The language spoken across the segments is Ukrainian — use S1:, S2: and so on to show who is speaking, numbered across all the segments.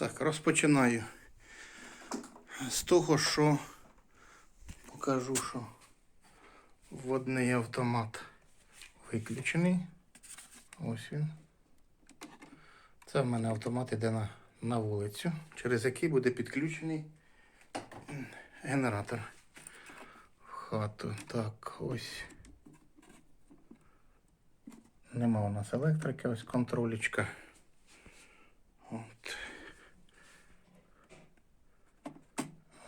S1: Так, розпочинаю з того, що покажу, що водний автомат виключений. Ось він. Це в мене автомат іде на, на вулицю, через який буде підключений генератор в хату. Так, ось. Нема у нас електрики, ось контролечка. От.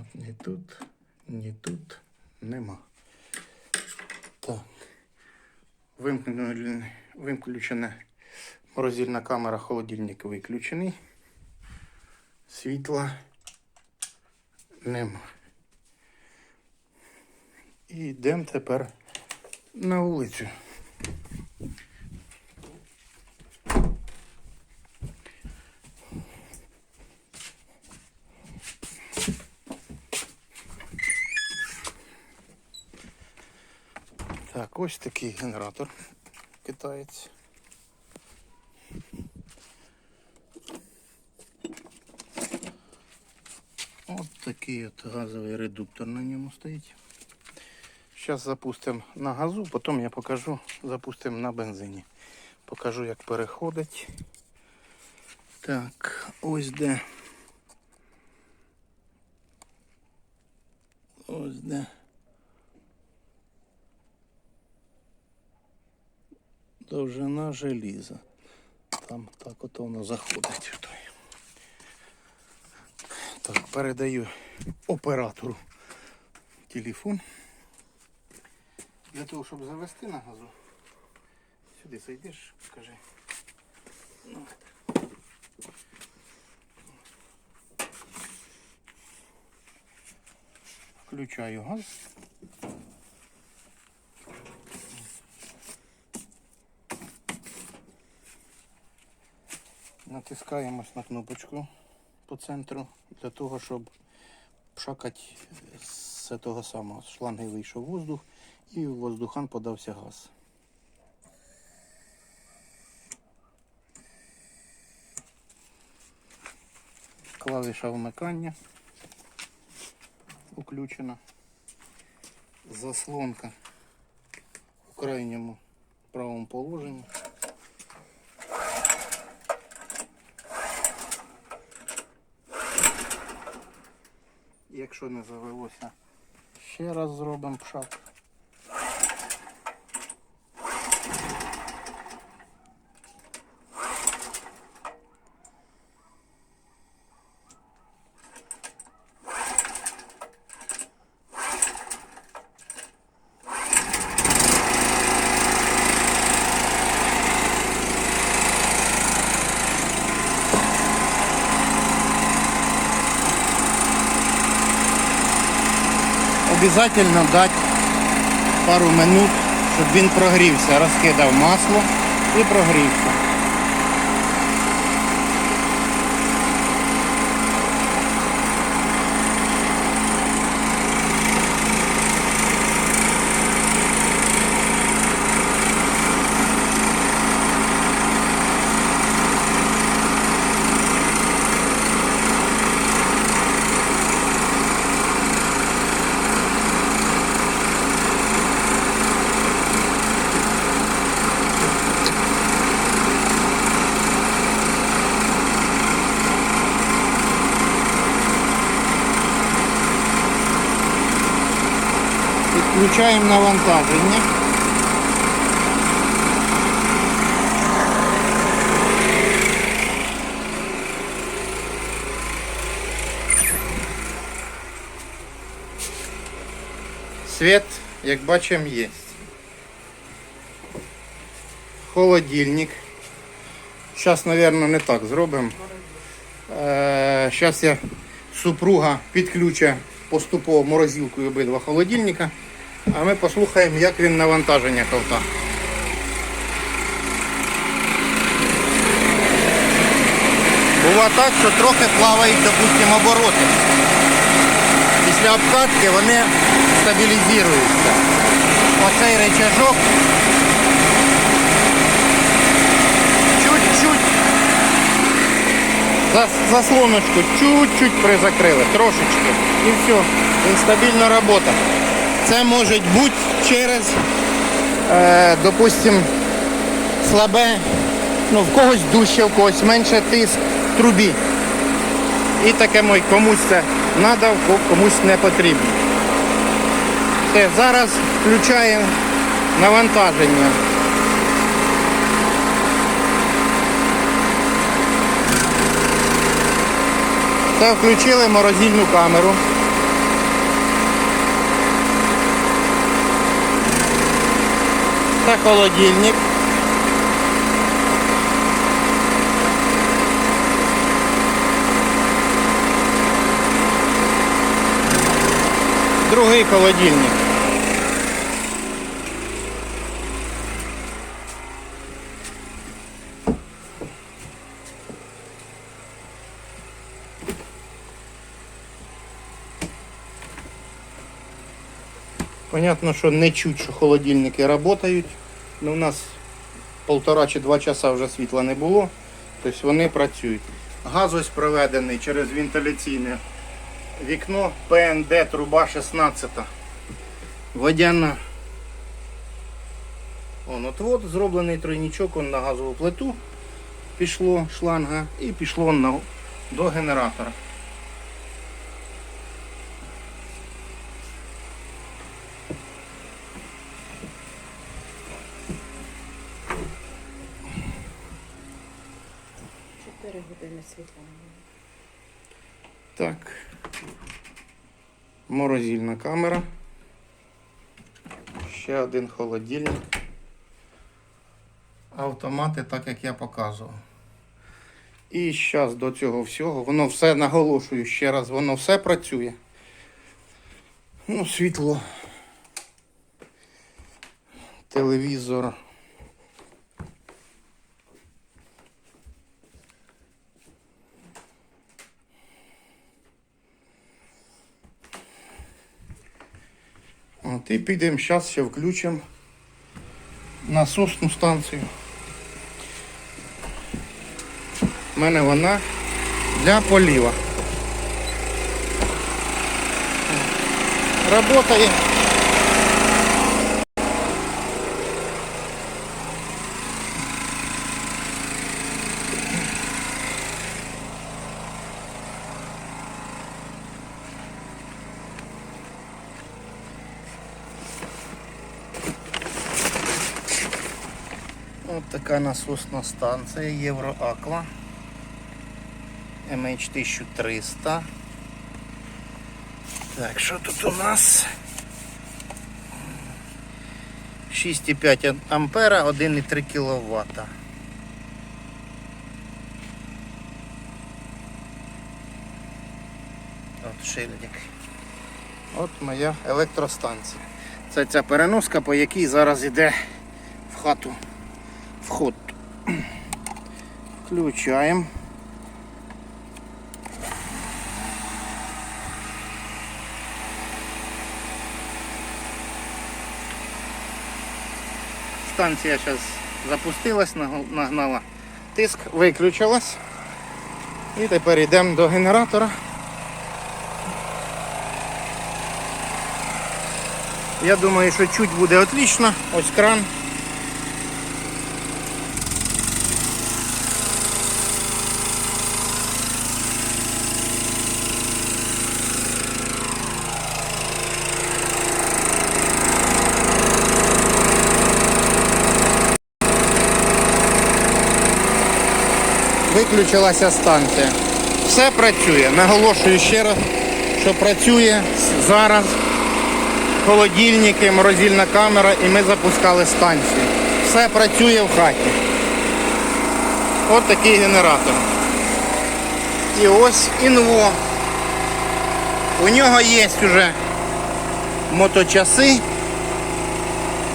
S1: От ні тут, ні тут нема. Так. Виключена морозильна камера, холодильник виключений. Світла нема. І йдемо тепер на вулицю. Так, ось такий генератор китаєць. От такий от газовий редуктор на ньому стоїть. Зараз запустимо на газу, потім я покажу, запустимо на бензині. Покажу, як переходить. Так, ось де. Ось де. Довжина желіза. Там так от воно заходить. Так, передаю оператору телефон. Для того, щоб завести на газу. Сюди зайдеш, скажи. Ну. Включаю газ. Натискаємось на кнопочку по центру для того, щоб пшакати з того самого з шланги вийшов воздух і в воздухан подався газ. Клавіша вмикання включена. Заслонка в крайньому правому положенні. Якщо не завелося, ще раз зробимо пшак. Обязательно дати пару минут, щоб він прогрівся. Розкидав масло і прогрівся. Підключаємо навантаження. Світ, як бачимо, є. Холодильник. Зараз, мабуть, не так зробимо. Зараз я супруга підключить поступово морозилкою обидва холодильника, а ми послухаємо, як він навантаження ковта. Бува так, що трохи плавають, допустимо, обороти. Після обкатки вони стабілізуються. Оцей рычажок чуть-чуть заслоночку чуть-чуть призакрили, трошечки. І все. Інстабільна робота. Це може бути через, е, допустим, слабе, ну, в когось дужче, в когось менше тиск в трубі. І таке мой, комусь це треба, комусь не потрібно. Все, зараз включаємо навантаження. Це включили морозильну камеру. Це холодильник. Другий холодильник. Понятно, що не чуть, що холодильники працюють. Ну, у нас полтора чи два часа вже світла не було. Тобто вони працюють. Газ ось проведений через вентиляційне вікно ПНД труба 16. Водяна. Он отвод зроблений тройнічок он на газову плиту. Пішло шланга і пішло на, до генератора.
S2: Чотири години світла.
S1: Так. Морозильна камера. Ще один холодильник. Автомати, так як я показував. І зараз до цього всього, воно все наголошую ще раз, воно все працює. Ну, світло. Телевізор. От, і підемо зараз ще включимо насосну станцію. У мене вона для поліва. Работає. От така насосна станція Євроаква MH1300. Так, що тут у нас? 6,5 ампера, 1,3 кВт. От шильдик. От моя електростанція. Це ця переноска, по якій зараз йде в хату вход. Включаємо. Станція зараз запустилась, нагнала тиск, виключилась. І тепер йдемо до генератора. Я думаю, що чуть буде отлично. Ось кран. Виключилася станція. Все працює. Наголошую ще раз, що працює зараз. Холодильники, морозильна камера і ми запускали станцію. Все працює в хаті. От такий генератор. І ось інво. У нього є вже моточаси,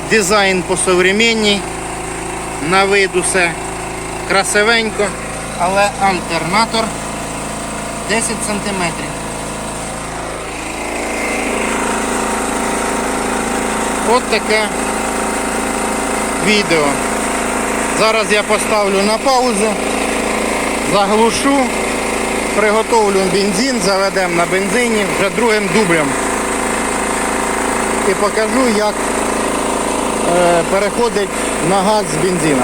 S1: дизайн по-современній, на вид усе красивенько, але альтернатор 10 сантиметрів. От таке відео. Зараз я поставлю на паузу, заглушу приготовлю бензин, заведемо на бензині вже другим дублем. І покажу, як е, переходить на газ з бензина.